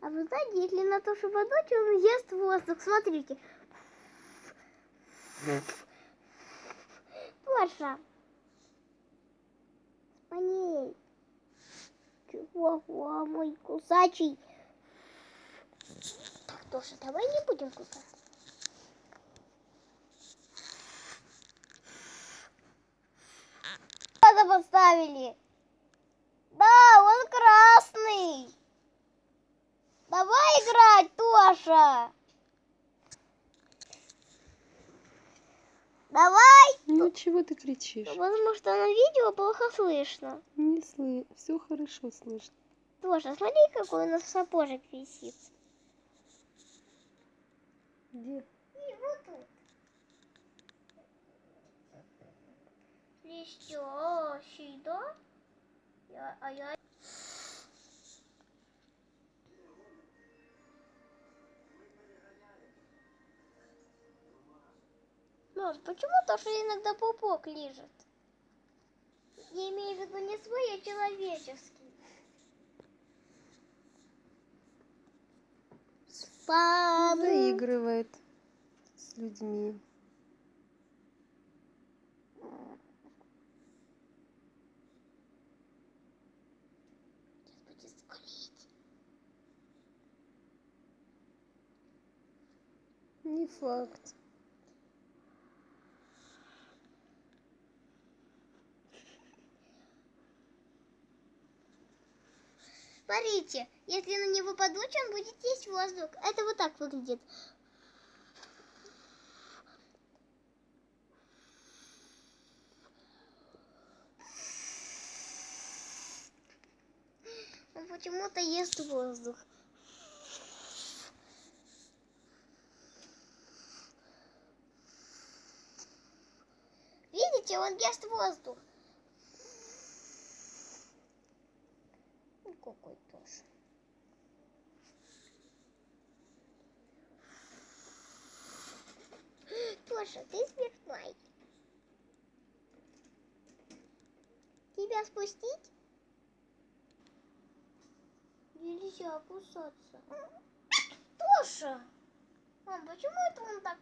А вы знаете, если Наташу подуть, он ест воздух. Смотрите. Тоша. Спаней. Чего, мой кусачий. Так, Тоша, давай не будем кусать. Поставили. Да, он красный. Давай играть, Тоша. Давай. Ну чего ты кричишь? Потому что на видео плохо слышно. Не слышно. Все хорошо слышно. Тоша, смотри, какой у нас сапожек висит. Где? И вот тут. Блестящий, да? Я, а я... Мам, почему Тоша иногда пупок лежит? Я имею в виду не свой, а человеческий. Спам. Заигрывает с людьми. Сейчас будет скулить. Не факт. Смотрите, если на него подуть, он будет есть воздух. Это вот так выглядит. Он почему-то ест воздух. Видите, он ест воздух. Какой тоже. Тоша, ты смешной. Тебя спустить? Нельзя кусаться. Тоша! Мам, почему это он так?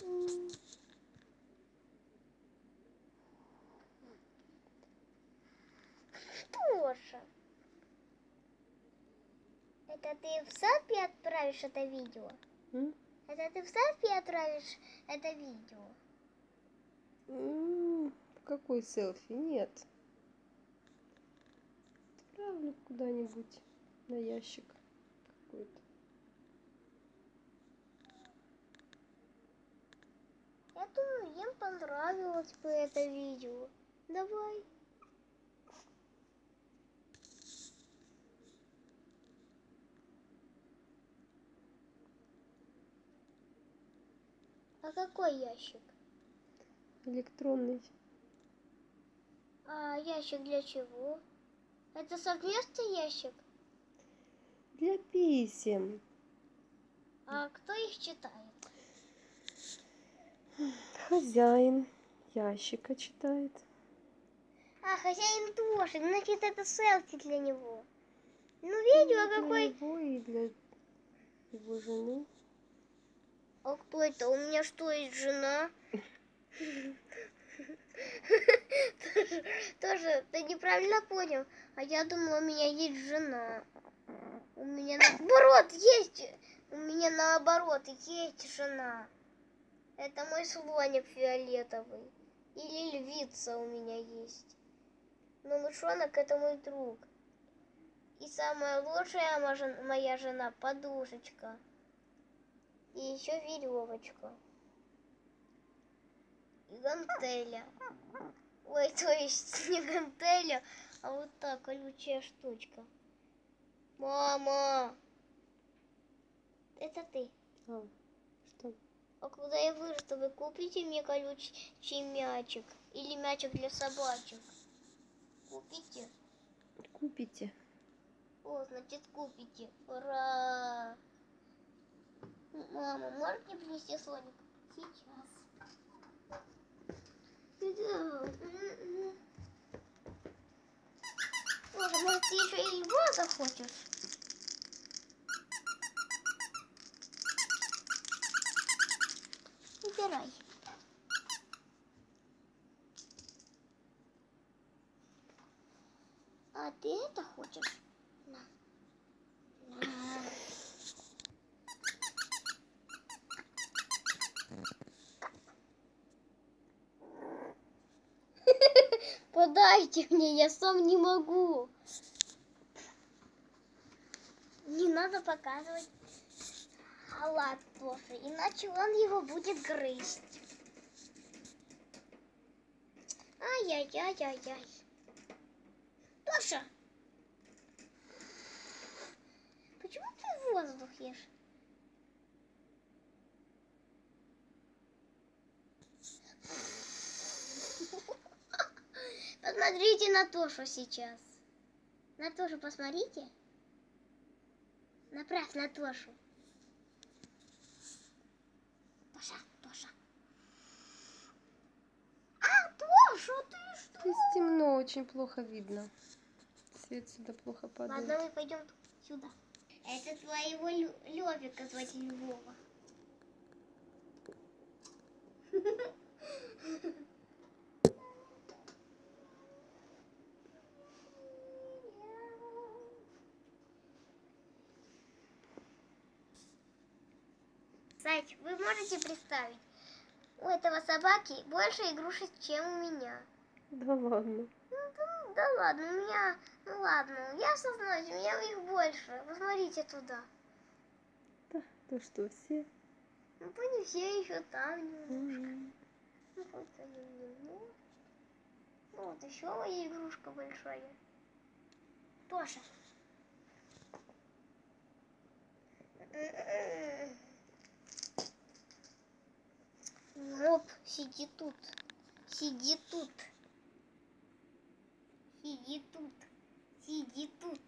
Нельзя. М. Тоша. Это ты в селфи отправишь это видео? М? Это ты в селфи отправишь это видео? Какой селфи? Нет. Отправлю куда-нибудь на ящик какой-то. Я думаю, им понравилось бы это видео. Давай. А какой ящик? Электронный. А ящик для чего? Это совместный ящик? Для писем. А кто их читает? Хозяин ящика читает. А, хозяин тоже. Значит, это селфи для него. Ну, видео Для какой... него и для его жены. А кто это? У меня что, есть жена? Тоже, тоже, ты неправильно понял. А я думала, у меня есть жена. У меня наоборот есть. У меня наоборот есть жена. Это мой слоник фиолетовый. Или львица у меня есть. Но мышонок это мой друг. И самая лучшая моя жен- моя жена подушечка. И еще веревочка. И гантеля. Ой, то есть не гантеля, а вот так, колючая штучка. Мама! Это ты. А, что? А когда я вырасту, вы купите мне колючий мячик? Или мячик для собачек? Купите? Купите. О, значит, купите. Ура! Мама, можешь мне принести слоник Сейчас. Может, ты еще и его захочешь? Подайте мне, я сам не могу. Не надо показывать халат Тофи, иначе он его будет грызть. Ай-яй-яй-яй-яй. Тоша! Почему ты воздух ешь? Посмотрите на Тошу сейчас. На Тошу посмотрите. Направь на Тошу. Тоша, Тоша. А, Тоша, ты что? Здесь темно, очень плохо видно. Свет сюда плохо падает. Ладно, мы пойдем сюда. Это твоего Левика звать Львова. Кстати, вы можете представить, у этого собаки больше игрушек, чем у меня. Да ладно. Ну, да, да ладно, у меня, ну ладно, я сознаюсь, у меня их больше. Посмотрите туда. Да, то что, все? Ну, то не все еще там немножко. М. Ну, вот они немного. Ну, вот еще моя игрушка большая. Тоша. Сиди тут. Сиди тут. Сиди тут. Сиди тут.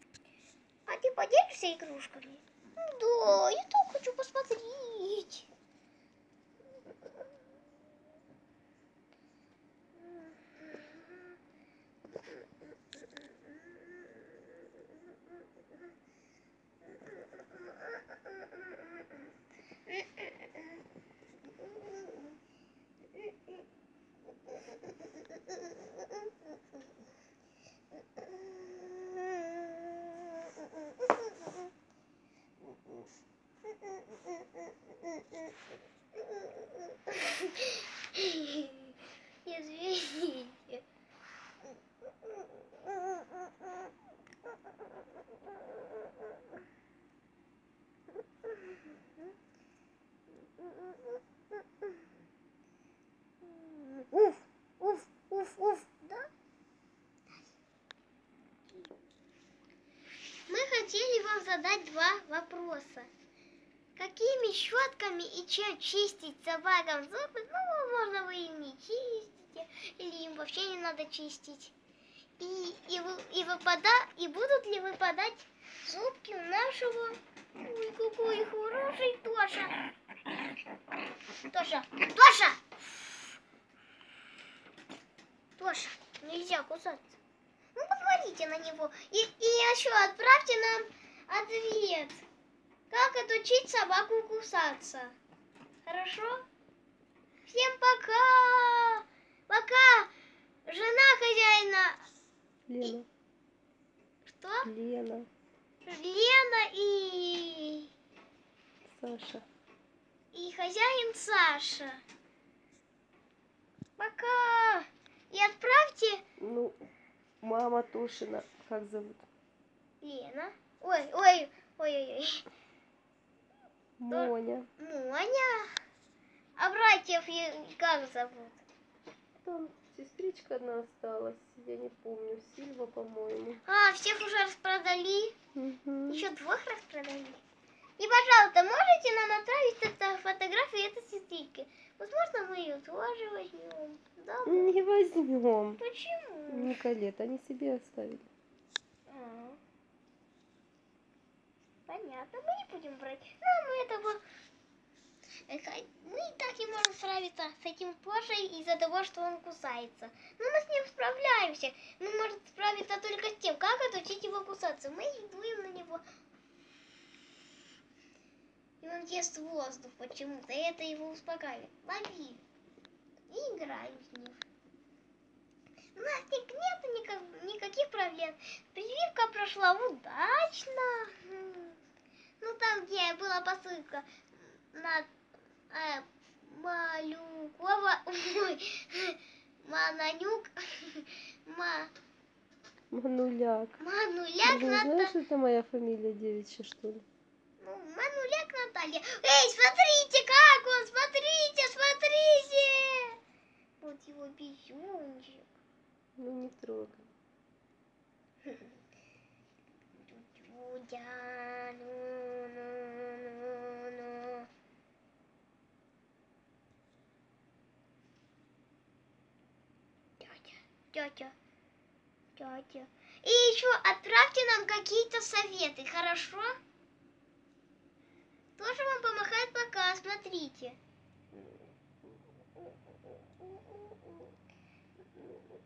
А ты поделишься игрушками? Да, я так хочу посмотреть. Mm-mm. Задать два вопроса. Какими щетками и чем чистить собакам зубы? Ну, возможно, вы им не чистите, или им вообще не надо чистить. И, и, и, выпада, и будут ли выпадать зубки у нашего... Ой, какой хороший Тоша. Тоша, Тоша! Тоша, нельзя кусаться. Ну, посмотрите на него. И, и еще отправьте нам ответ. Как отучить собаку кусаться? Хорошо? Всем пока! Пока! Жена хозяина... Лена, Что? Лена, Лена и... Саша. И хозяин Саша. Пока! И отправьте Ну, мама Тошина, как зовут? Лена. Ой, ой, ой, ой, ой. Моня. Моня. А братьев как зовут? Там сестричка одна осталась, я не помню, Сильва, по-моему. А, всех уже распродали. Мгм. Еще двух распродали. И, пожалуйста, можете нам отправить это фотографию этой сестрички? Возможно, мы ее тоже возьмем. Да? Не возьмем. Почему? Николет, они себе оставили. А. Понятно, мы не будем брать. Нам этого Э, Мы и так не можем справиться с этим Пашей из-за того, что он кусается. Но мы с ним справляемся. Мы можем справиться только с тем, как отучить его кусаться. Мы дуем на него. И он ест воздух почему-то. Это его успокаивает. Лови. И играем с ним. У нас нет никак- никаких проблем. Прививка прошла удачно. Ну, там, где была посылка на э, Малюкова, Мананюк, Ма, Мануляк. Мануляк Ты Ната- знаешь, это моя фамилия девичья, что ли? ну, Мануляк Наталья. Эй, смотрите, как он, смотрите, смотрите. Вот его безумчик. Ну не трогай. Дудя, ну, ну, ну, ну. Тетя, тетя. И еще отправьте нам какие-то советы, хорошо? Тоже вам помахает пока, смотрите.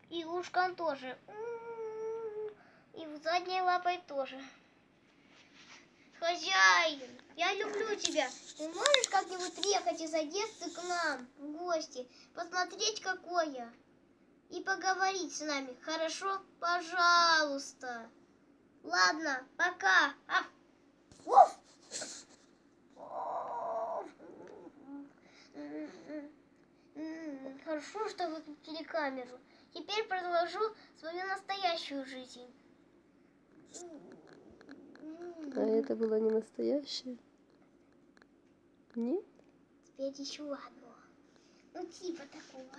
И ушком тоже. И задней лапой тоже. Хозяин, я люблю тебя. Ты можешь как-нибудь приехать из Одессы к нам в гости, посмотреть какое и поговорить с нами, хорошо? Пожалуйста. Ладно, пока. А. Уф. Хорошо, что выключили камеру. Теперь продолжу свою настоящую жизнь. А это было не настоящее? Нет? Теперь еще одно. Ну, типа такого.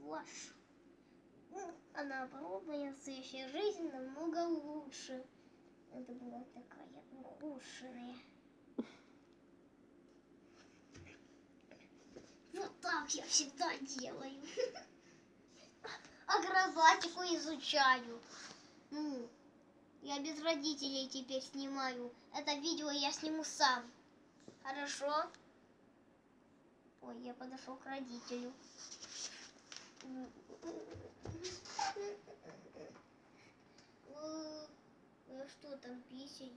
Ложь. Ну, А наоборот, настоящая жизнь намного лучше. Это была такая ухудшенная. Вот так я всегда делаю. Акробатику изучаю. Ну, я без родителей теперь снимаю. Это видео я сниму сам. Хорошо? Ой, я подошел к родителю. Э, Там писаю?